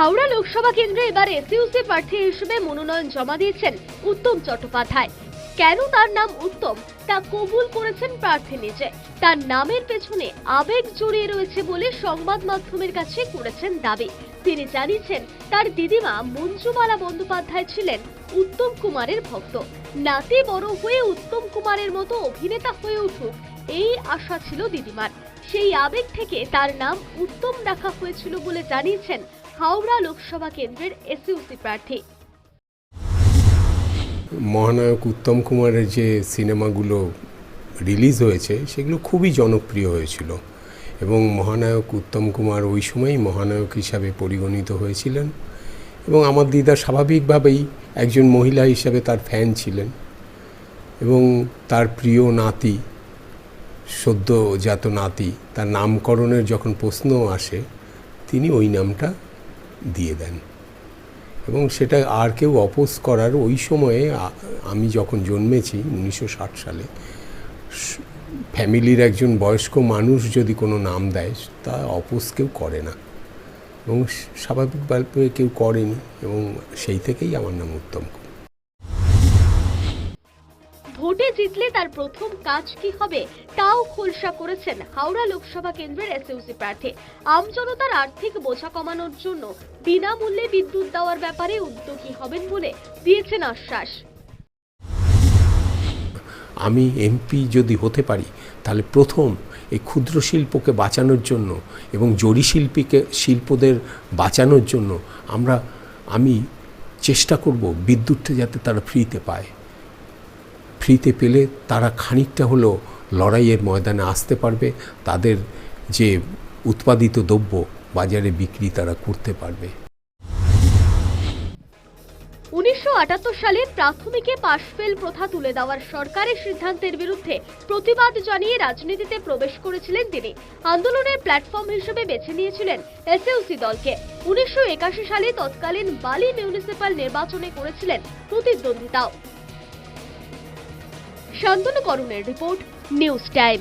হাওড়া লোকসভা কেন্দ্রে এবার এসইউসি প্রার্থী হিসেবে মনোনয়ন জমা দিয়েছেন উত্তম চট্টোপাধ্যায়। কেন তার নাম উত্তম? তা কবুল করেছেন প্রার্থী নিজে। তার নামের পেছনে আবেগ জড়িয়ে রয়েছে বলে সংবাদ মাধ্যমের কাছে করেছেন দাবি। তিনি জানিয়েছেন, তার দিদিমা মঞ্জুমালা বন্দ্যোপাধ্যায় ছিলেন উত্তম কুমারের ভক্ত। নাতি বড় হয়ে উত্তম কুমারের মতো অভিনেতা হয়ে উঠুক এই আশা ছিল দিদিমার। সেই আবেগ থেকে তার নাম উত্তম রাখা হয়েছিল বলে জানিয়েছেন হাওড়া লোকসভা কেন্দ্রের এসইউসি প্রার্থী। মহানায়ক উত্তম কুমারের যে সিনেমাগুলো রিলিজ হয়েছে, সেগুলো খুবই জনপ্রিয় হয়েছিল এবং মহানায়ক উত্তম কুমার ওই সময়ই মহানায়ক হিসাবে পরিগণিত হয়েছিলেন এবং আমার দিদা স্বাভাবিকভাবেই একজন মহিলা হিসাবে তার ফ্যান ছিলেন এবং তার প্রিয় নাতি সদ্যজাত নাতি তার নামকরণের যখন প্রশ্ন আসে, তিনি ওই নামটা দিয়ে দেন এবং সেটা আর কেউ অপোজ করার ওই সময়ে আমি যখন জন্মেছি উনিশশো ষাট সালে ফ্যামিলির একজন বয়স্ক মানুষ যদি কোনো নাম দেয়, তা অপোজ কেউ করে না এবং স্বাভাবিকভাবে কেউ করেনি এবং সেই থেকেই আমার নাম উত্তম। ভোটে জিতলে তার প্রথম কাজ কি হবে, তাও খোলসা করেছেন হাওড়া লোকসভা কেন্দ্রের এসইউসি প্রার্থী। আমজনতার আর্থিক বোঝা কমানোর জন্য বিনামূল্যে বিদ্যুৎ দেওয়ার ব্যাপারে উদ্যোগী হবেন বলে দিয়েছেন আশ্বাস। আমি এমপি যদি হতে পারি, তাহলে প্রথম এই ক্ষুদ্র শিল্পকে বাঁচানোর জন্য এবং জরি শিল্পীকে, শিল্পদের বাঁচানোর জন্য আমরা, আমি চেষ্টা করব বিদ্যুৎটা যাতে তারা ফ্রিতে পায়। ফ্রিতে পেলে তারা খানিকটা হলেও লড়াইয়ের ময়দানে আসতে পারবে, তাদের যে উৎপাদিত দ্রব্য বাজারে বিক্রি তারা করতে পারবে। উনিশশো আটাত্তর সালে প্রাথমিকে পাশ ফেল প্রথা তুলে দেওয়ার সরকারের সিদ্ধান্তের বিরুদ্ধে প্রতিবাদ জানিয়ে রাজনীতিতে প্রবেশ করেছিলেন তিনি। আন্দোলনের প্ল্যাটফর্ম হিসেবে বেছে নিয়েছিলেন এসইউসি দলকে। উনিশশো একাশি সালে তৎকালীন বালি মিউনিসিপাল নির্বাচনে করেছিলেন প্রতিদ্বন্দ্বিতাও। শান্তনু করণের রিপোর্ট নিউজ টাইম।